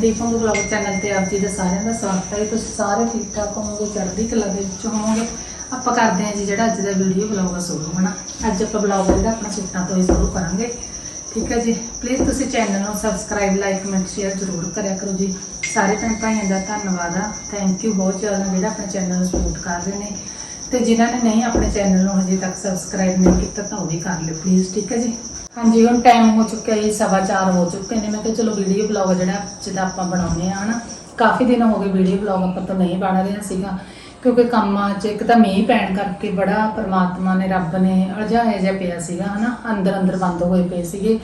ਦੀਪਕ blog channel ਤੇ ਆਪ ਜੀ ਦਾ ਸਾਰਿਆਂ ਦਾ ਸਵਾਗਤ ਹੈ। ਤੁਸੀਂ ਸਾਰੇ ਠੀਕ ਠਾਕ ਹੋਵੋਗੇ? ਚੜ੍ਹਦੀ ਕਲਾ ਦੇ ਵਿੱਚ ਹੋਵੋਗੇ? ਆਪਾਂ ਕਰਦੇ ਹਾਂ ਜੀ ਜਿਹੜਾ ਅੱਜ ਦਾ ਵੀਡੀਓ ਬਲੌਗ ਆ ਸ਼ੁਰੂ ਹੋਣਾ ਅੱਜ ਆਪਾਂ ਬਲੌਗ ਜਿਹੜਾ ਆਪਣਾ ਸੂਟਾਂ ਤੋਂ ਹੀ ਸ਼ੁਰੂ ਕਰਾਂਗੇ। ਠੀਕ ਹੈ ਜੀ? ਪਲੀਜ਼ ਤੁਸੀਂ ਚੈਨਲ ਨੂੰ ਸਬਸਕ੍ਰਾਈਬ ਲਾਈਕ ਕਮੈਂਟ ਸ਼ੇਅਰ ਜ਼ਰੂਰ ਕਰਿਆ ਕਰੋ ਜੀ। ਸਾਰੇ ਭੈਣ ਭਾਈਆਂ ਦਾ ਧੰਨਵਾਦ ਆ। ਥੈਂਕ ਯੂ ਬਹੁਤ ਜ਼ਿਆਦਾ ਜਿਹੜਾ ਆਪਣੇ ਚੈਨਲ ਨੂੰ ਸਪੋਰਟ ਕਰ ਰਹੇ ਨੇ। ਤੇ ਜਿਨ੍ਹਾਂ ਨੇ ਨਹੀਂ ਆਪਣੇ ਚੈਨਲ ਨੂੰ ਹਜੇ ਤੱਕ ਸਬਸਕ੍ਰਾਈਬ ਨਹੀਂ ਕੀਤਾ ਤਾਂ ਉਹ ਵੀ ਕਰ ਲਿਓ ਪਲੀਜ਼ ਠੀਕ ਹੈ ਜੀ? ਹਾਂਜੀ, ਹੁਣ ਟਾਈਮ ਹੋ ਚੁੱਕਿਆ ਜੀ, ਸਵਾ ਚਾਰ ਹੋ ਚੁੱਕੇ ਨੇ। ਮੈਂ ਕਿਹਾ ਚਲੋ ਵੀਡੀਓ ਬਲੌਗ ਜਿਹੜਾ ਜਿਹਦਾ ਆਪਾਂ ਬਣਾਉਂਦੇ ਆ ਹਨਾ? ਕਾਫੀ ਦਿਨ ਹੋ ਗਏ ਵੀਡੀਓ ਬਲੌਗ ਆਪਾਂ ਤੋਂ ਨਹੀਂ ਬਣਾ ਰਿਹਾ ਸੀਗਾ, ਕਿਉਂਕਿ ਕੰਮਾਂ 'ਚ ਇੱਕ ਤਾਂ ਮੀਂਹ ਪੈਣ ਕਰਕੇ ਬੜਾ ਪਰਮਾਤਮਾ ਨੇ, ਰੱਬ ਨੇ ਅਲਝਾਇਆ ਜਿਹਾ ਪਿਆ ਸੀਗਾ, ਹਨਾ? ਅੰਦਰ ਅੰਦਰ ਬੰਦ ਹੋਏ ਪਏ ਸੀਗੇ।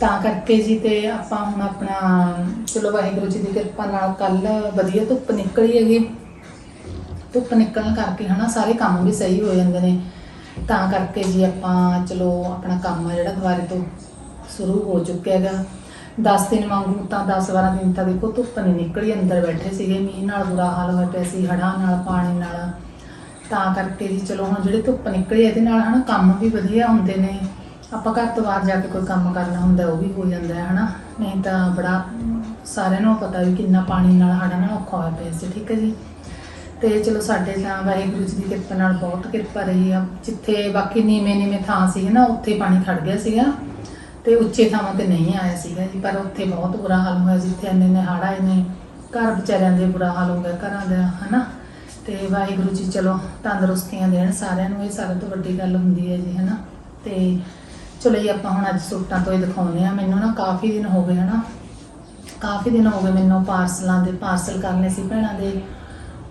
ਤਾਂ ਕਰਕੇ ਜੀ ਤੇ ਆਪਾਂ ਹੁਣ ਆਪਣਾ, ਚਲੋ ਵਾਹਿਗੁਰੂ ਜੀ ਦੀ ਕਿਰਪਾ ਨਾਲ ਕੱਲ ਵਧੀਆ ਧੁੱਪ ਨਿਕਲੀ ਹੈਗੀ। ਧੁੱਪ ਨਿਕਲਣ ਕਰਕੇ ਹਨਾ ਸਾਰੇ ਕੰਮ ਵੀ ਸਹੀ ਹੋ ਜਾਂਦੇ ਨੇ। ਤਾਂ ਕਰਕੇ ਜੀ ਆਪਾਂ ਚਲੋ ਆਪਣਾ ਕੰਮ ਆ ਜਿਹੜਾ ਦੁਬਾਰੇ ਤੋਂ ਸ਼ੁਰੂ ਹੋ ਚੁੱਕਿਆ ਹੈਗਾ। 10 ਦਿਨ ਵਾਂਗੂ ਤਾਂ 10 12 ਦਿਨ ਤਾਂ ਦੇਖੋ ਧੁੱਪ ਨਹੀਂ ਨਿਕਲੀ, ਅੰਦਰ ਬੈਠੇ ਸੀਗੇ, ਮੀਂਹ ਨਾਲ ਬੁਰਾ ਹਾਲ ਹੋਇਆ ਪਿਆ ਸੀ, ਹੜ੍ਹਾਂ ਨਾਲ, ਪਾਣੀ ਨਾਲ। ਤਾਂ ਕਰਕੇ ਜੀ ਚਲੋ ਹੁਣ ਜਿਹੜੇ ਧੁੱਪ ਨਿਕਲੀ ਇਹਦੇ ਨਾਲ ਹਨਾ ਕੰਮ ਵੀ ਵਧੀਆ ਹੁੰਦੇ ਨੇ। ਆਪਾਂ ਘਰ ਤੋਂ ਬਾਹਰ ਜਾ ਕੇ ਕੋਈ ਕੰਮ ਕਰਨਾ ਹੁੰਦਾ, ਉਹ ਵੀ ਹੋ ਜਾਂਦਾ ਹੈ ਹਨਾ। ਨਹੀਂ ਤਾਂ ਬੜਾ ਸਾਰਿਆਂ ਨੂੰ ਪਤਾ ਵੀ ਕਿੰਨਾ ਪਾਣੀ ਨਾਲ, ਹੜ੍ਹਾਂ ਨਾਲ ਔਖਾ ਹੋਇਆ ਪਿਆ ਸੀ, ਠੀਕ ਹੈ ਜੀ। ਤੇ ਚਲੋ ਸਾਡੇ ਤਾਂ ਵਾਹਿਗੁਰੂ ਜੀ ਦੀ ਕਿਰਪਾ ਨਾਲ ਬਹੁਤ ਕਿਰਪਾ ਰਹੀ ਆ। ਜਿੱਥੇ ਬਾਕੀ ਨੀਵੇਂ ਨੀਵੇਂ ਥਾਂ ਸੀ ਨਾ, ਉੱਥੇ ਪਾਣੀ ਖੜ ਗਿਆ ਸੀਗਾ ਤੇ ਉੱਚੇ ਥਾਵਾਂ ਤੇ ਨਹੀਂ ਆਇਆ ਸੀਗਾ ਜੀ, ਪਰ ਉੱਥੇ ਬਹੁਤ ਬੁਰਾ ਹਾਲ ਹੋਇਆ ਜਿੱਥੇ ਇੰਨੇ ਨੇ ਹੜ੍ਹ ਆਏ ਨੇ। ਘਰ ਵਿਚਾਰਿਆਂ ਦੇ ਬੁਰਾ ਹਾਲ ਹੋ ਗਿਆ, ਘਰਾਂ ਦਾ, ਹਨਾ? ਤੇ ਵਾਹਿਗੁਰੂ ਜੀ ਚਲੋ ਤੰਦਰੁਸਤੀਆਂ ਦੇਣ ਸਾਰਿਆਂ ਨੂੰ, ਇਹ ਸਾਰਿਆਂ ਤੋਂ ਵੱਡੀ ਗੱਲ ਹੁੰਦੀ ਹੈ ਜੀ, ਹਨਾ? ਤੇ ਚਲੋ ਜੀ, ਆਪਾਂ ਹੁਣ ਅੱਜ ਸੂਟਾਂ ਤੋਂ ਹੀ ਦਿਖਾਉਂਦੇ ਆ ਮੈਨੂੰ ਨਾ ਕਾਫੀ ਦਿਨ ਹੋ ਗਏ, ਹਨਾ? ਕਾਫੀ ਦਿਨ ਹੋ ਗਏ ਮੈਨੂੰ ਪਾਰਸਲਾਂ ਦੇ ਪਾਰਸਲ ਕਰਨੇ ਸੀ ਭੈਣਾਂ ਦੇ।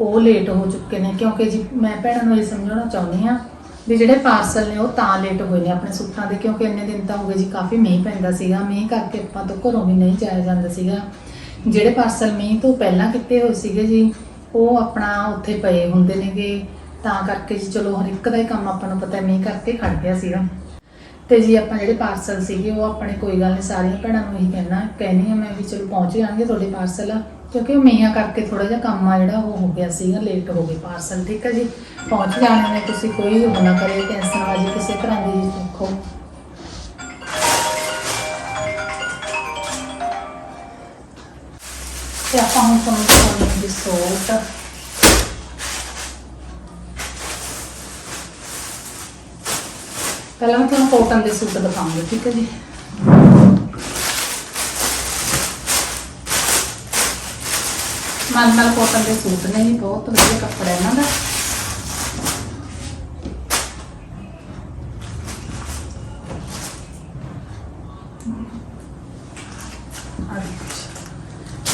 ਉਹ ਲੇਟ ਹੋ ਚੁੱਕੇ ਨੇ, ਕਿਉਂਕਿ ਜੀ ਮੈਂ ਭੈਣਾਂ ਨੂੰ ਇਹ ਸਮਝਾਉਣਾ ਚਾਹੁੰਦੀ ਹਾਂ ਵੀ ਜਿਹੜੇ ਪਾਰਸਲ ਨੇ ਉਹ ਤਾਂ ਲੇਟ ਹੋਏ ਨੇ ਆਪਣੇ ਸੂਟਾਂ ਦੇ, ਕਿਉਂਕਿ ਇੰਨੇ ਦਿਨ ਤਾਂ ਹੋ ਗਏ ਜੀ, ਕਾਫੀ ਮੀਂਹ ਪੈਂਦਾ ਸੀਗਾ, ਮੀਂਹ ਕਰਕੇ ਆਪਾਂ ਤੋਂ ਘਰੋਂ ਵੀ ਨਹੀਂ ਜਾਇਆ ਜਾਂਦਾ ਸੀਗਾ। ਜਿਹੜੇ ਪਾਰਸਲ ਮੀਂਹ ਤੋਂ ਪਹਿਲਾਂ ਕੀਤੇ ਹੋਏ ਸੀਗੇ ਜੀ, ਉਹ ਆਪਣਾ ਉੱਥੇ ਪਏ ਹੁੰਦੇ ਨੇਗੇ। ਤਾਂ ਕਰਕੇ ਜੀ ਚਲੋ ਹਰ ਇੱਕ ਦਾ ਹੀ ਕੰਮ ਆਪਾਂ ਨੂੰ ਪਤਾ ਮੀਂਹ ਕਰਕੇ ਖੜ ਗਿਆ ਸੀਗਾ। ਤੇ ਜੀ ਆਪਾਂ ਜਿਹੜੇ ਪਾਰਸਲ ਸੀਗੇ, ਉਹ ਆਪਣੇ ਕੋਈ ਗੱਲ ਨਹੀਂ, ਸਾਰੀਆਂ ਭੈਣਾਂ ਨੂੰ ਇਹੀ ਕਹਿਣਾ ਕਹਿਣੀ ਆ ਮੈਂ ਵੀ ਚਲੋ ਪਹੁੰਚ ਜਾਣਗੇ ਤੁਹਾਡੇ ਪਾਰਸਲ ਕਿਉਂਕਿ ਉਹ ਮੀਆਂ ਕਰਕੇ ਥੋੜਾ ਜਿਹਾ ਕੰਮ ਆ ਜਿਹੜਾ ਉਹ ਹੋ ਗਿਆ ਸੀਗਾ ਲੇਟ ਹੋ ਗਈ ਪਾਰਸਲ ਠੀਕ ਹੈ ਜੀ? ਪਹੁੰਚ ਜਾਣੇ ਨੇ ਤੁਸੀਂ ਕੋਈ ਉਹ ਨਾ ਕਰੇ ਟੈਨਸ਼ਨ ਵਾਜੀ ਕਿਸੇ ਤਰ੍ਹਾਂ ਦੀ ਦੇਖੋ ਤੇ ਆਪਾਂ ਹੁਣ ਤੁਹਾਨੂੰ ਦਿਖਾਉਣੀ ਦੀ ਸੋਟ ਪਹਿਲਾਂ ਮੈਂ ਤੁਹਾਨੂੰ ਕੋਟਨ ਦੇ ਸੂਟ ਦਿਖਾਉਂਗੀ, ਠੀਕ ਹੈ ਜੀ? ਮਲਮਲ ਕੋਟਨ ਦੇ ਸੂਟ ਨੇ ਜੀ, ਬਹੁਤ ਵਧੀਆ ਕੱਪੜਾ ਇਹਨਾਂ ਦਾ।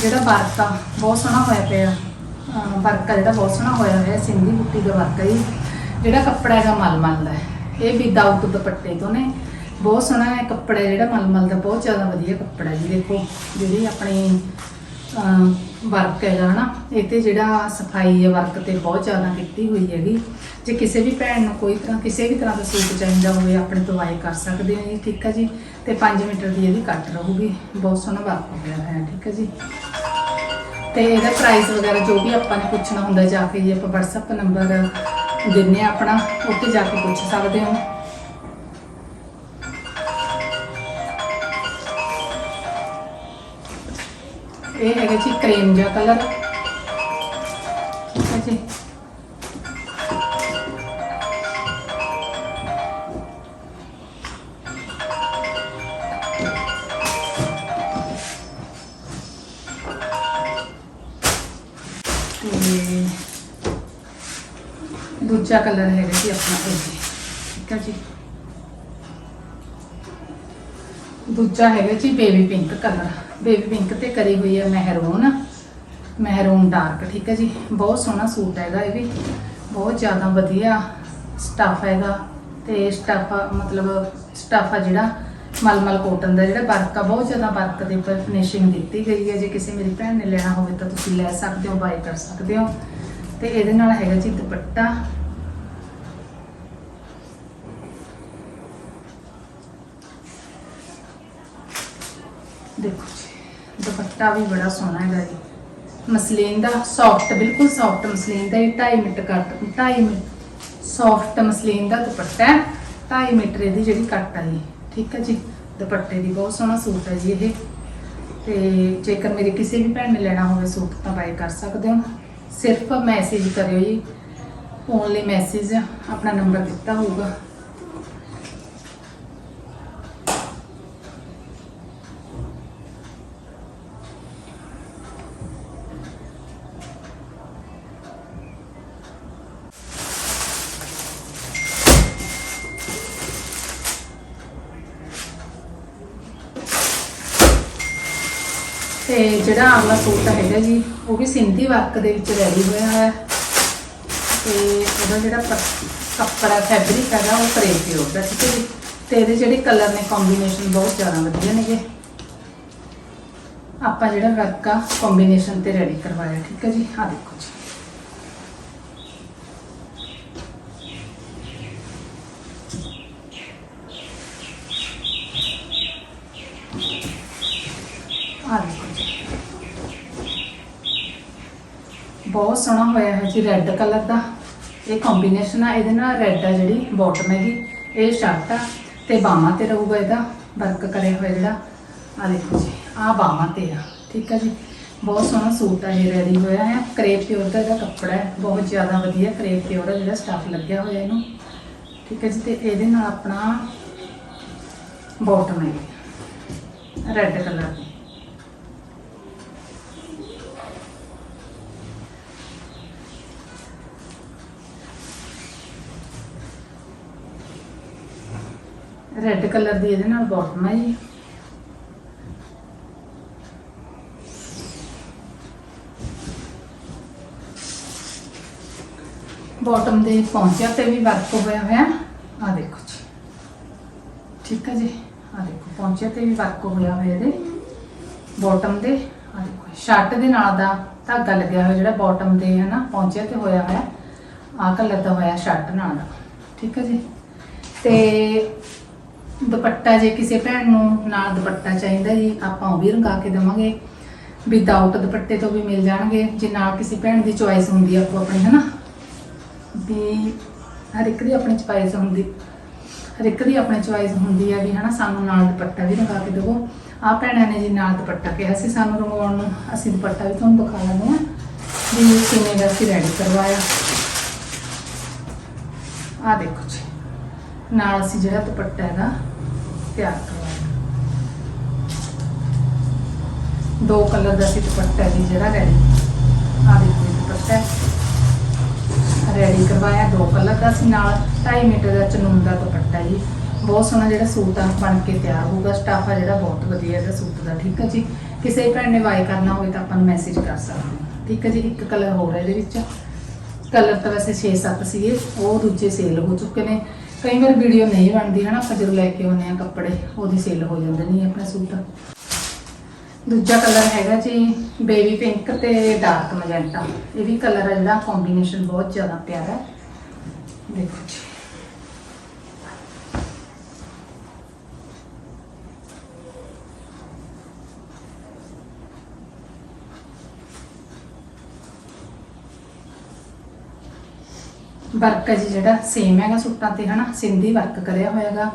ਜਿਹੜਾ ਵਰਕ ਆ, ਬਹੁਤ ਸੋਹਣਾ ਹੋਇਆ ਪਿਆ। ਅਹ ਵਰਕ ਜਿਹੜਾ, ਬਹੁਤ ਸੋਹਣਾ ਹੋਇਆ ਹੋਇਆ, ਸਿੰਧੀ ਬੁੱਟੀ ਦਾ ਵਰਕ ਹੈ ਜੀ। ਜਿਹੜਾ ਕੱਪੜਾ ਹੈਗਾ ਮਲਮਲ ਦਾ। ਹੈ। ਇਹ ਵਿਦਆਊਟ ਦੁਪੱਟੇ ਤੋਂ ਨੇ। ਬਹੁਤ ਸੋਹਣਾ ਹੈ ਕੱਪੜਾ ਜਿਹੜਾ ਮਲਮਲ ਦਾ, ਬਹੁਤ ਜ਼ਿਆਦਾ ਵਧੀਆ ਕੱਪੜਾ ਜੀ, ਦੇਖੋ। ਜਿਹੜੀ ਆਪਣੀ ਵਰਕ ਹੈਗਾ, ਹਨਾ? ਇਹ ਤੇ ਜਿਹੜਾ ਸਫ਼ਾਈ ਹੈ ਵਰਕ ਤੇ ਬਹੁਤ ਜ਼ਿਆਦਾ ਕੀਤੀ ਹੋਈ ਹੈਗੀ। ਜੇ ਕਿਸੇ ਵੀ ਭੈਣ ਨੂੰ ਕੋਈ ਤਰ੍ਹਾਂ, ਕਿਸੇ ਵੀ ਤਰ੍ਹਾਂ ਦਾ ਸੂਟ ਚਾਹੀਦਾ ਹੋਵੇ, ਆਪਣੇ ਤੋਂ ਬਾਏ ਕਰ ਸਕਦੇ ਹੋ ਜੀ, ਠੀਕ ਹੈ ਜੀ? ਤੇ 5 ਮੀਟਰ ਦੀ ਇਹਦੀ ਕੱਟ ਰਹੂਗੀ। ਬਹੁਤ ਸੋਹਣਾ ਵਰਕ ਹੋ ਗਿਆ ਹੈ, ਠੀਕ ਹੈ ਜੀ? ਤੇ ਇਹਦਾ ਪ੍ਰਾਈਸ ਵਗੈਰਾ ਜੋ ਵੀ ਆਪਾਂ ਨੇ ਪੁੱਛਣਾ ਹੁੰਦਾ, ਜਾ ਕੇ ਜੀ ਆਪਾਂ WhatsApp ਨੰਬਰ ਦਿੰਨੇ ਆ ਆਪਣਾ, ਉੱਥੇ ਜਾ ਕੇ ਪੁੱਛ ਸਕਦੇ ਹੋ। ਇਹ ਹੈਗਾ ਜੀ ਕਰੀਮ ਜਿਹਾ ਕਲਰ। ਠੀਕ ਹੈ ਜੀ। ਤੇ ਦੂਜਾ ਕਲਰ ਹੈਗਾ ਜੀ ਆਪਣਾ ਇਹ। ਠੀਕ ਹੈ ਜੀ। ਦੂਜਾ ਹੈਗਾ ਜੀ baby pink colour. Baby pink ਤੇ ਕਰੀ ਹੋਈ ਹੈ ਮਹਿਰੂਨ। ਮਹਿਰੂਨ ਡਾਰਕ, ਠੀਕ ਹੈ ਜੀ। ਬਹੁਤ ਸੋਹਣਾ ਸੂਟ ਹੈਗਾ ਇਹ ਵੀ। ਬਹੁਤ ਜ਼ਿਆਦਾ ਵਧੀਆ ਸਟੱਫ ਹੈਗਾ। ਤੇ ਸਟੱਫ ਮਤਲਬ ਸਟੱਫ ਆ ਜਿਹੜਾ ਮਲਮਲ ਕੋਟਨ ਦਾ ਜਿਹੜਾ ਵਰਕ ਆ, ਬਹੁਤ ਜ਼ਿਆਦਾ ਵਰਕ ਦੇ ਉੱਪਰ ਫਿਨਿਸ਼ਿੰਗ ਦਿੱਤੀ ਗਈ ਹੈ ਜੇ ਕਿਸੇ ਮੇਰੀ ਭੈਣ ਨੇ ਲੈਣਾ ਹੋਵੇ ਤਾਂ ਤੁਸੀਂ ਲੈ ਸਕਦੇ ਹੋ ਬਾਈ ਕਰ ਸਕਦੇ ਹੋ। ਤੇ ਇਹਦੇ ਨਾਲ ਹੈਗਾ ਜੀ ਦੁਪੱਟਾ। ਦੇਖੋ ਜੀ, ਦੁਪੱਟਾ ਵੀ ਬੜਾ ਸੋਹਣਾ ਹੈਗਾ ਜੀ। ਮਸਲੀਨ ਦਾ ਸੌਫਟ ਬਿਲਕੁਲ ਸੌਫਟ ਮਸਲੀਨ ਦਾ ਇਹ 2.5 metre cut 2.5 metre soft muslin ਦਾ ਦੁਪੱਟਾ ਹੈ 2.5 ਮੀਟਰ ਇਹਦੀ ਜਿਹੜੀ ਕੱਟ ਆ ਜੀ। ਠੀਕ ਹੈ ਜੀ, ਦੁਪੱਟੇ ਦੀ ਬਹੁਤ ਸੋਹਣਾ ਸੂਟ ਹੈ ਜੀ ਇਹ। ਤੇ ਜੇਕਰ ਮੇਰੇ ਕਿਸੇ ਵੀ ਭੈਣ ਨੇ ਲੈਣਾ ਹੋਵੇ ਸੂਟ, ਤਾਂ ਬਾਈ ਕਰ ਸਕਦੇ ਹੋ। ਸਿਰਫ ਮੈਸੇਜ ਕਰਿਓ ਜੀ ਓਨਲੀ ਮੈਸੇਜ ਆਪਣਾ ਨੰਬਰ ਦਿੱਤਾ ਹੋਊਗਾ। ਤੇ ਜਿਹੜਾ ਅਗਲਾ ਸੂਟ ਹੈਗਾ ਜੀ, ਉਹ ਵੀ ਸਿੰਧੀ ਵਰਕ ਦੇ ਵਿੱਚ ਰੈਡੀ ਹੋਇਆ ਹੈ। ਤੇ ਉਹਦਾ ਜਿਹੜਾ ਕੱਪੜਾ ਫੈਬਰਿਕ ਹੈਗਾ, ਉਹ ਕਰੇਪ ਪਿਓਰ ਦਾ ਠੀਕ ਹੈ ਜੀ ਤੇ ਇਹਦੇ ਜਿਹੜੇ ਕਲਰ ਨੇ ਕੰਬੀਨੇਸ਼ਨ ਬਹੁਤ ਜ਼ਿਆਦਾ ਵਧੀਆ ਨੇਗੇ। ਆਪਾਂ ਜਿਹੜਾ ਵਰਕ ਆ ਕੰਬੀਨੇਸ਼ਨ ਤੇ ਰੈਡੀ ਕਰਵਾਇਆ, ਠੀਕ ਹੈ ਜੀ? ਆ ਦੇਖੋ ਜੀ ਆ ਦੇਖੋ ਜੀ ਬਹੁਤ ਸੋਹਣਾ ਹੋਇਆ ਹੈ ਜੀ ਰੈੱਡ ਕਲਰ ਦਾ। ਇਹ ਕੰਬੀਨੇਸ਼ਨ ਆ, ਇਹਦੇ ਨਾਲ ਰੈੱਡ ਆ ਜਿਹੜੀ ਬਾਟਮ ਹੈਗੀ। ਇਹ ਸ਼ਰਟ ਆ, ਤੇ ਬਾਹਾਂ ਤੇ ਰਹੂਗਾ ਇਹਦਾ ਵਰਕ ਕਰਿਆ ਹੋਇਆ ਜਿਹੜਾ। ਆ ਦੇਖੋ ਜੀ ਆ ਬਾਹਾਂ ਤੇ ਆ, ਠੀਕ ਆ ਜੀ। ਬਹੁਤ ਸੋਹਣਾ ਸੂਟ ਆ, ਇਹ ਰੈਡੀ ਹੋਇਆ ਹੈ। ਕਰੇਪ ਪਿਓਰ ਦਾ ਇਹਦਾ ਕੱਪੜਾ ਹੈ, ਬਹੁਤ ਜ਼ਿਆਦਾ ਵਧੀਆ ਕਰੇਪ ਪਿਓਰ ਦਾ ਜਿਹੜਾ ਸਟੱਫ ਲੱਗਿਆ ਹੋਇਆ ਇਹਨੂੰ। ਠੀਕ ਹੈ ਜੀ, ਤੇ ਇਹਦੇ ਨਾਲ ਆਪਣਾ ਬਾਟਮ ਹੈ ਰੈੱਡ ਕਲਰ ਦੀ। ਰੈੱਡ ਕਲਰ ਦੀ ਇਹਦੇ ਨਾਲ ਬਾਟਮ ਹੈ ਜੀ। ਬਾਟਮ ਦੇ ਪਹੁੰਚਿਆ ਤੇ ਵੀ ਵਰਕ ਹੋਇਆ ਹੋਇਆ। ਆ ਦੇਖੋ ਜੀ। ਠੀਕ ਹੈ ਜੀ। ਆ ਦੇਖੋ ਪਹੁੰਚਿਆ ਤੇ ਵੀ ਵਰਕ ਹੋਇਆ ਹੋਇਆ ਇਹਦੇ। ਬਾਟਮ ਦੇ ਆ ਦੇਖੋ ਸ਼ਰਟ ਦੇ ਨਾਲ ਦਾ ਧਾਗਾ ਲੱਗਿਆ ਹੋਇਆ ਜਿਹੜਾ ਬਾਟਮ ਦੇ ਹੈ ਨਾ ਪਹੁੰਚਿਆ ਤੇ ਹੋਇਆ ਹੋਇਆ। ਆ ਕਲਰ ਦਾ ਹੋਇਆ ਸ਼ਰਟ ਨਾਲ। ਦਾ ਠੀਕ ਹੈ ਜੀ। ਤੇ ਦੁਪੱਟਾ ਜੇ ਕਿਸੇ ਭੈਣ ਨੂੰ ਨਾਲ ਦੁਪੱਟਾ ਚਾਹੀਦਾ ਜੀ, ਆਪਾਂ ਉਹ ਵੀ ਰੰਗਾ ਕੇ ਦੇਵਾਂਗੇ। ਵਿਦਆਊਟ ਦੁਪੱਟੇ ਤੋਂ ਵੀ ਮਿਲ ਜਾਣਗੇ। ਜੇ ਨਾਲ ਕਿਸੇ ਭੈਣ ਦੀ ਚੁਆਇਸ ਹੁੰਦੀ ਆਪੋ ਆਪਣੀ, ਹਨਾ? ਵੀ ਹਰ ਇੱਕ ਦੀ ਆਪਣੀ ਚੁਆਇਸ ਹੁੰਦੀ, ਹਰ ਇੱਕ ਦੀ ਆਪਣੀ ਚੁਆਇਸ ਹੁੰਦੀ ਆ ਵੀ, ਹਨਾ, ਸਾਨੂੰ ਨਾਲ ਦੁਪੱਟਾ ਵੀ ਰੰਗਾ ਕੇ ਦੇਵੋ। ਆ ਭੈਣਾਂ ਨੇ ਜੀ ਨਾਲ ਦੁਪੱਟਾ ਕਿਹਾ ਸੀ ਸਾਨੂੰ ਰੰਗਵਾਉਣ ਨੂੰ। ਅਸੀਂ ਦੁਪੱਟਾ ਵੀ ਤੁਹਾਨੂੰ ਦਿਖਾ ਲੈਂਦੇ ਆ ਵੀ ਕਿਵੇਂ ਦਾ ਅਸੀਂ ਰੈਡੀ ਕਰਵਾਇਆ। ਆ ਦੇਖੋ ਜੀ। ਨਾਲ ਅਸੀਂ ਜਿਹੜਾ ਦੁਪੱਟਾ ਹੈਗਾ ਤਿਆਰ ਕਰਵਾਇਆ ਦੋ ਕਲਰ ਦਾ ਸੀ ਦੁਪੱਟਾ ਜੀ ਜਿਹੜਾ ਰੈਡੀ ਆ ਦੇਖੋ ਦੁਪੱਟਾ। ਰੈਡੀ ਕਰਵਾਇਆ, ਦੋ ਕਲਰ ਦਾ ਸੀ ਨਾਲ 2.5 ਮੀਟਰ ਦਾ ਚਨੂਨ ਦਾ ਦੁਪੱਟਾ ਜੀ। ਬਹੁਤ ਸੋਹਣਾ ਜਿਹੜਾ ਸੂਟ ਆ, ਬਣ ਕੇ ਤਿਆਰ ਹੋਊਗਾ। ਸਟਾਫ ਆ ਜਿਹੜਾ ਬਹੁਤ ਵਧੀਆ ਇਹਦਾ ਸੂਟ ਦਾ, ਠੀਕ ਹੈ ਜੀ? ਕਿਸੇ ਭੈਣ ਨੇ ਵਾਈ ਕਰਨਾ ਹੋਵੇ ਤਾਂ ਆਪਾਂ ਨੂੰ ਮੈਸੇਜ ਕਰ ਸਕਦੇ ਹੋ। ਠੀਕ ਹੈ ਜੀ? ਇੱਕ ਕਲਰ ਹੋਰ ਹੈ ਇਹਦੇ ਵਿੱਚ। ਕਲਰ ਤਾਂ ਵੈਸੇ 6-7 ਸੀਗੇ, ਉਹ ਦੂਜੇ ਸੇਲ ਹੋ ਚੁੱਕੇ ਨੇ। ਕਈ ਵਾਰ ਵੀਡੀਓ ਨਹੀਂ ਬਣਦੀ, ਹਨਾ? ਆਪਾਂ ਜਦੋਂ ਲੈ ਕੇ ਆਉਂਦੇ ਆ ਕੱਪੜੇ, ਉਹਦੀ ਸੇਲ ਹੋ ਜਾਂਦੇ ਨਹੀਂ ਆਪਣੇ ਸੂਟ। ਦੂਜਾ ਕਲਰ ਹੈਗਾ ਜੀ ਬੇਬੀ ਪਿੰਕ ਤੇ ਡਾਰਕ ਮੈਜੈਂਟਾ ਇਹ ਵੀ ਕਲਰ ਹੈ ਜਿਹੜਾ ਕੰਬੀਨੇਸ਼ਨ ਬਹੁਤ ਜ਼ਿਆਦਾ ਪਿਆਰਾ ਹੈ। ਦੇਖੋ ਜੀ। ਵਰਕ ਹੈ ਜੀ ਜਿਹੜਾ ਸੇਮ ਹੈਗਾ ਸੂਟਾਂ ਤੇ, ਹਨਾ? ਸਿੰਧੀ ਵਰਕ ਕਰਿਆ ਹੋਇਆਗਾ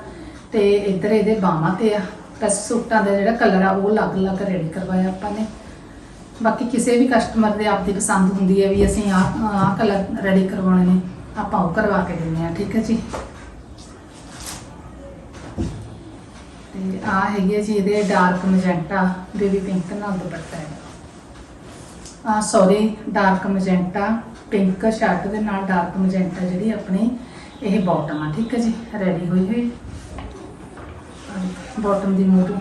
ਤੇ ਇੱਧਰ ਇਹਦੇ ਬਾਹਾਂ ਤੇ ਆ। ਬਸ ਸੂਟਾਂ ਦਾ ਜਿਹੜਾ ਕਲਰ ਆ, ਉਹ ਅਲੱਗ-ਅਲੱਗ ਰੈਡੀ ਕਰਵਾਇਆ ਆਪਾਂ ਨੇ। ਬਾਕੀ ਕਿਸੇ ਵੀ ਕਸਟਮਰ ਦੇ ਆਪਦੀ ਪਸੰਦ ਹੁੰਦੀ ਹੈ ਵੀ ਅਸੀਂ ਆਹ ਆਹ ਕਲਰ ਰੈਡੀ ਕਰਵਾਉਣੇ ਨੇ, ਆਪਾਂ ਉਹ ਕਰਵਾ ਕੇ ਦਿੰਦੇ ਆ ਠੀਕ ਹੈ ਜੀ? ਤੇ ਆ ਹੈਗੀ ਹੈ ਜੀ ਇਹਦੇ ਡਾਰਕ ਮਜੈਂਟਾ ਬੇਬੀ ਪਿੰਕ ਨਾਲ ਦੁਪੱਟਾ ਹੈ। ਆ sorry dark magenta pink shirt ਦੇ ਨਾਲ ਡਾਰਕ ਮੈਜੈਂਟਾ ਜਿਹੜੀ ਆਪਣੀ ਇਹ ਬਾਟਮ ਆ, ਠੀਕ ਹੈ ਜੀ? ਰੈਡੀ ਹੋਈ ਹੋਈ। ਬਾਟਮ ਦੀ ਮੋਟੂ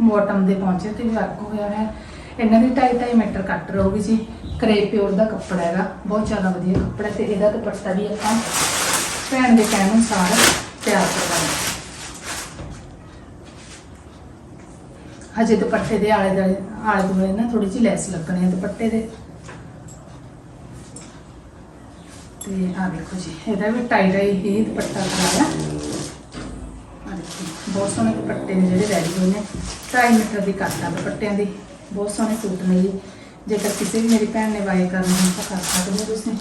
ਬਾਟਮ ਦੇ ਪਹੁੰਚੇ ਤੇ ਵੀ ਵਰਕ ਹੋਇਆ ਹੈ। ਇਹਨਾਂ ਦੀ 2.5 ਮੀਟਰ ਕੱਟ ਰਹੂਗੀ ਜੀ। ਕਰੇ ਪਿਓਰ ਦਾ ਕੱਪੜਾ ਹੈਗਾ, ਬਹੁਤ ਜ਼ਿਆਦਾ ਵਧੀਆ ਕੱਪੜਾ ਤੇ ਇਹਦਾ ਦੁਪੱਟਾ ਵੀ ਆਪਾਂ ਭੈਣ ਦੇ ਕਹਿਣ ਅਨੁਸਾਰ ਤਿਆਰ ਕਰਵਾਉਣਾ। ਹਜੇ ਦੁਪੱਟੇ ਦੇ ਆਲੇ ਦੁਆਲੇ ਆਲੇ ਦੁਆਲੇ ਨਾ ਥੋੜੀ ਜਿਹੀ ਲੈਸ ਲੱਗਣੀ ਹੈ ਦੁਪੱਟੇ ਦੇ। ਤੇ ਆ ਦੇਖੋ ਜੀ। ਇਹਦਾ ਵੀ ਟਾਈ ਡਾਈ ਹੀ ਦੁਪੱਟਾ ਕਰਾਇਆ ਆ ਦੇਖੋ, ਬਹੁਤ ਸੋਹਣੇ ਦੁਪੱਟੇ ਨੇ ਜਿਹੜੇ ਰੈਡੀ ਹੋਏ ਨੇ। 2.5 ਮੀਟਰ ਦੀ ਕੱਟ ਦੁਪੱਟਿਆਂ ਦੀ। ਬਹੁਤ ਸੋਹਣੇ ਸੂਟ ਨੇ ਜੀ। ਜੇਕਰ ਕਿਸੇ ਵੀ ਮੇਰੀ ਭੈਣ ਨੇ ਬਾਏ ਕਰਨੀ ਹੈ ਤਾਂ ਕਰ ਸਕਦੇ ਹੋ ਤੁਸੀਂ।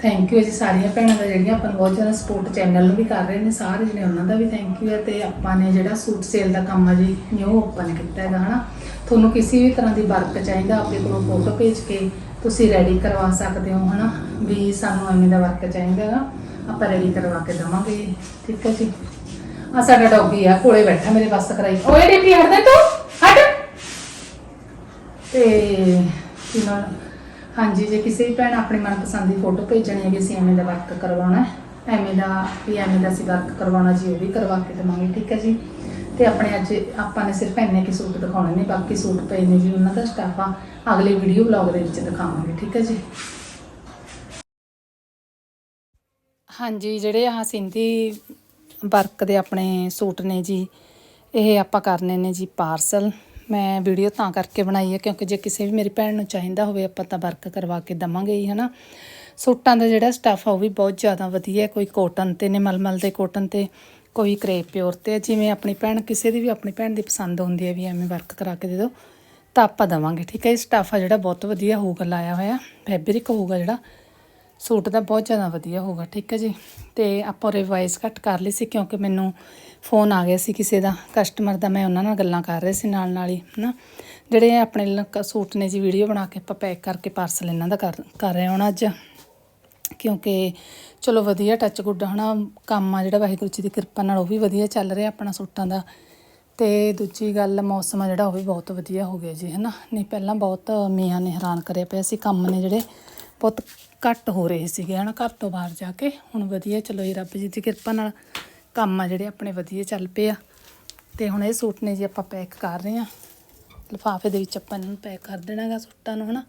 ਥੈਂਕ ਯੂ ਜੀ ਸਾਰੀਆਂ ਭੈਣਾਂ ਦਾ ਜਿਹੜੀਆਂ ਆਪਾਂ ਬਹੁਤ ਜ਼ਿਆਦਾ ਸਪੋਰਟ ਚੈਨਲ ਨੂੰ ਵੀ ਕਰ ਰਹੇ ਨੇ। ਸਾਰੇ ਜਿਹੜੇ ਉਹਨਾਂ ਦਾ ਵੀ ਥੈਂਕ ਯੂ ਹੈ ਤੇ ਆਪਾਂ ਨੇ ਜਿਹੜਾ ਸੂਟ ਸੇਲ ਦਾ ਕੰਮ ਆ ਜੀ ਨਿਊ ਓਪਨ ਕੀਤਾ ਹੈਗਾ, ਹਨਾ। ਤੁਹਾਨੂੰ ਕਿਸੇ ਵੀ ਤਰ੍ਹਾਂ ਦੀ ਵਰਕ ਚਾਹੀਦਾ, ਆਪਣੇ ਕੋਲੋਂ ਫੋਟੋ ਭੇਜ ਕੇ ਤੁਸੀਂ ਰੈਡੀ ਕਰਵਾ ਸਕਦੇ ਹੋ, ਹਨਾ? ਵੀ ਸਾਨੂੰ ਐਵੇਂ ਦਾ ਵਰਕ ਚਾਹੀਦਾ ਹੈਗਾ। ਆਪਾਂ ਰੈਡੀ ਕਰਵਾ ਕੇ ਦਵਾਂਗੇ। ਠੀਕ ਹੈ ਜੀ? ਆ ਸਾਡਾ ਡੌਗੀ ਆ, ਕੋਲੇ ਬੈਠਾ ਮੇਰੇ ਬਸ ਕਰਾਈ। ਓਏ ਡਿੱਪੀ ਹਟਦੇ ਤੂੰ! ਹਟ! ਤੇ ਕੀ ਹਾਂਜੀ, ਜੇ ਕਿਸੇ ਵੀ ਭੈਣ ਆਪਣੀ ਮਨਪਸੰਦ ਦੀ ਫੋਟੋ ਭੇਜਣੀ ਹੈ ਵੀ ਅਸੀਂ ਐਵੇਂ ਦਾ ਵਰਕ ਕਰਵਾਉਣਾ ਐਵੇਂ ਦਾ ਵੀ ਐਵੇਂ ਦਾ ਅਸੀਂ ਵਰਕ ਕਰਵਾਉਣਾ, ਜੀ, ਉਹ ਵੀ ਕਰਵਾ ਕੇ ਦੇਵਾਂਗੇ। ਠੀਕ ਹੈ ਜੀ? ਤੇ ਆਪਣੇ ਅੱਜ ਆਪਾਂ ਨੇ ਸਿਰਫ ਇੰਨੇ ਕਿ ਸੂਟ ਦਿਖਾਉਣੇ ਨੇ, ਬਾਕੀ ਸੂਟ ਪਏ ਨੇ ਜੀ ਉਹਨਾਂ ਦਾ ਸਟਾਫ ਆ। ਅਗਲੇ ਵੀਡੀਓ ਬਲੌਗ ਦੇ ਵਿੱਚ ਦਿਖਾਵਾਂਗੇ, ਠੀਕ ਹੈ ਜੀ? ਹਾਂਜੀ, ਜਿਹੜੇ ਆਹ ਸਿੰਧੀ ਵਰਕ ਦੇ ਆਪਣੇ ਸੂਟ ਨੇ ਜੀ, ਇਹ ਆਪਾਂ ਕਰਨੇ ਨੇ ਜੀ ਪਾਰਸਲ ਮੈਂ ਵੀਡੀਓ ਤਾਂ ਕਰਕੇ ਬਣਾਈ ਹੈ ਕਿਉਂਕਿ ਜੇ ਕਿਸੇ ਵੀ ਮੇਰੀ ਭੈਣ ਨੂੰ ਚਾਹੀਦਾ ਹੋਵੇ, ਆਪਾਂ ਤਾਂ ਵਰਕ ਕਰਵਾ ਕੇ ਦਵਾਂਗੇ ਹੀ, ਹਨਾ? ਸੂਟਾਂ ਦਾ ਜਿਹੜਾ ਸਟੱਫ ਆ, ਉਹ ਵੀ ਬਹੁਤ ਜ਼ਿਆਦਾ ਵਧੀਆ ਕੋਈ ਕੋਟਨ ਤੇ ਨੇ, ਮਲਮਲ ਦੇ ਕੋਟਨ ਤੇ। ਕੋਈ ਕਰੇਪ ਪਿਓਰ ਤੇ ਜਿਵੇਂ ਆਪਣੀ ਭੈਣ, ਕਿਸੇ ਦੀ ਵੀ ਆਪਣੀ ਭੈਣ ਦੀ ਪਸੰਦ ਹੁੰਦੀ ਹੈ ਵੀ ਐਵੇਂ ਵਰਕ ਕਰਾ ਕੇ ਦੇ ਦਿਓ, ਤਾਂ ਆਪਾਂ ਦਵਾਂਗੇ, ਠੀਕ ਹੈ ਇਹ ਸਟੱਫ ਆ ਜਿਹੜਾ ਬਹੁਤ ਵਧੀਆ ਹੋਊਗਾ, ਲਾਇਆ ਹੋਇਆ ਫੈਬਰਿਕ ਹੋਊਗਾ ਜਿਹੜਾ, ਸੂਟ ਦਾ ਬਹੁਤ ਜ਼ਿਆਦਾ ਵਧੀਆ ਹੋਊਗਾ, ਠੀਕ ਹੈ ਜੀ? ਤੇ ਆਪਾਂ ਰਿਵਾਈਜ਼ ਘੱਟ ਕਰ ਲਈ ਸੀ, ਕਿਉਂਕਿ ਮੈਨੂੰ ਫੋਨ ਆ ਗਿਆ ਸੀ ਕਿਸੇ ਦਾ ਕਸਟਮਰ ਦਾ, ਮੈਂ ਉਹਨਾਂ ਨਾਲ ਗੱਲਾਂ ਕਰ ਰਹੀ ਸੀ ਨਾਲ ਨਾਲ ਹੀ, ਹਨਾ? ਜਿਹੜੇ ਆਪਣੇ ਲ- ਸੂਟ ਨੇ ਜੀ ਵੀਡੀਓ ਬਣਾ ਕੇ ਆਪਾਂ ਪੈਕ ਕਰਕੇ ਪਾਰਸਲ ਇਹਨਾਂ ਦਾ ਕਰ ਕਰ ਰਹੇ ਹਾਂ ਹੁਣ ਅੱਜ। ਕਿਉਂਕਿ ਚਲੋ ਵਧੀਆ ਟੱਚ ਗੁੱਡ ਹਨਾ, ਕੰਮ ਆ ਜਿਹੜਾ ਵਾਹਿਗੁਰੂ ਜੀ ਦੀ ਕਿਰਪਾ ਨਾਲ ਉਹ ਵੀ ਵਧੀਆ ਚੱਲ ਰਿਹਾ ਆਪਣਾ ਸੂਟਾਂ ਦਾ। ਤੇ ਦੂਜੀ ਗੱਲ ਮੌਸਮ ਆ ਜਿਹੜਾ ਉਹ ਵੀ ਬਹੁਤ ਵਧੀਆ ਹੋ ਗਿਆ ਜੀ ਹਨਾ। ਨਹੀਂ, ਪਹਿਲਾਂ ਬਹੁਤ ਮੀਆਂ ਨੇ ਹੈਰਾਨ ਕਰਿਆ ਪਿਆ ਸੀ, ਕੰਮ ਨੇ ਜਿਹੜੇ ਬਹੁਤ ਘੱਟ ਹੋ ਰਹੇ ਸੀਗੇ ਹਨਾ ਘਰ ਤੋਂ ਬਾਹਰ ਜਾ ਕੇ। ਹੁਣ ਵਧੀਆ, ਚਲੋ ਜੀ, ਰੱਬ ਜੀ ਦੀ ਕਿਰਪਾ ਨਾਲ ਕੰਮ ਆ ਜਿਹੜੇ ਆਪਣੇ ਵਧੀਆ ਚੱਲ ਪਏ ਆ। ਤੇ ਹੁਣ ਇਹ ਸੂਟ ਨੇ ਜੀ ਆਪਾਂ ਪੈਕ ਕਰ ਰਹੇ ਆ ਲਿਫਾਫੇ ਦੇ ਵਿੱਚ ਆਪਾਂ ਇਹਨਾਂ ਨੂੰ ਪੈਕ ਕਰ ਦੇਣਾਗਾ ਸੂਟਾਂ ਨੂੰ ਹਨਾ।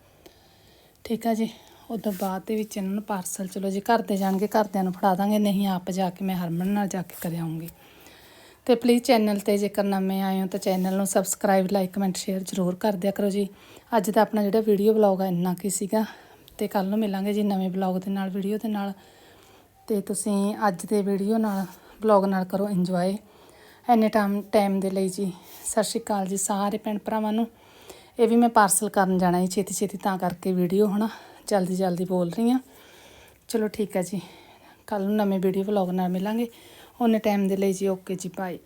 ਠੀਕ ਆ ਜੀ। ਉਦੋਂ ਬਾਅਦ ਦੇ ਵਿੱਚ ਇਹਨਾਂ ਨੂੰ ਪਾਰਸਲ ਚਲੋ ਜੀ ਘਰ ਦੇ ਜਾਣਗੇ, ਘਰਦਿਆਂ ਨੂੰ ਫੜਾ ਦਾਂਗੇ, ਨਹੀਂ ਆਪ ਜਾ ਕੇ ਮੈਂ ਹਰਮਨ ਨਾਲ ਜਾ ਕੇ ਕਰ ਆਉਂਗੀ ਤੇ ਪਲੀਜ਼ ਚੈਨਲ ਤੇ ਜੇਕਰ ਨਵੇਂ ਆਏ ਹੋ ਤਾਂ ਚੈਨਲ ਨੂੰ ਸਬਸਕ੍ਰਾਈਬ ਲਾਈਕ ਕਮੈਂਟ ਸ਼ੇਅਰ ਜ਼ਰੂਰ ਕਰ ਦਿਆ ਕਰੋ ਜੀ। ਅੱਜ ਦਾ ਆਪਣਾ ਜਿਹੜਾ ਵੀਡੀਓ ਬਲੌਗ ਆ ਇੰਨਾ ਕੀ ਸੀਗਾ। ਤੇ ਕੱਲ ਨੂੰ ਮਿਲਾਂਗੇ ਜੀ ਨਵੇਂ ਬਲੌਗ ਦੇ ਨਾਲ ਵੀਡੀਓ ਦੇ ਨਾਲ। ਤੇ ਤੁਸੀਂ ਅੱਜ ਦੇ ਵੀਡੀਓ ਨਾਲ ਬਲੌਗ ਨਾਲ ਕਰੋ ਇੰਜੋਏ ਐਨੇ ਟਾਈਮ ਟਾਈਮ ਦੇ ਲਈ ਜੀ। ਸਤਿ ਸ਼੍ਰੀ ਅਕਾਲ ਜੀ ਸਾਰੇ ਭੈਣ ਭਰਾਵਾਂ ਨੂੰ। ਇਹ ਵੀ ਮੈਂ ਪਾਰਸਲ ਕਰਨ ਜਾਣਾ ਜੀ ਛੇਤੀ ਛੇਤੀ ਤਾਂ ਕਰਕੇ ਵੀਡੀਓ ਹਨਾ? ਜਲਦੀ ਜਲਦੀ ਬੋਲ ਰਹੀ ਹਾਂ। ਚਲੋ ਠੀਕ ਹੈ ਜੀ। ਕੱਲ ਨੂੰ ਨਵੇਂ ਵੀਡੀਓ ਵਲੌਗ ਨਾਲ ਮਿਲਾਂਗੇ। ਉਹਨੇ ਟਾਈਮ ਦੇ ਲਈ ਜੀ ਓਕੇ ਜੀ ਬਾਏ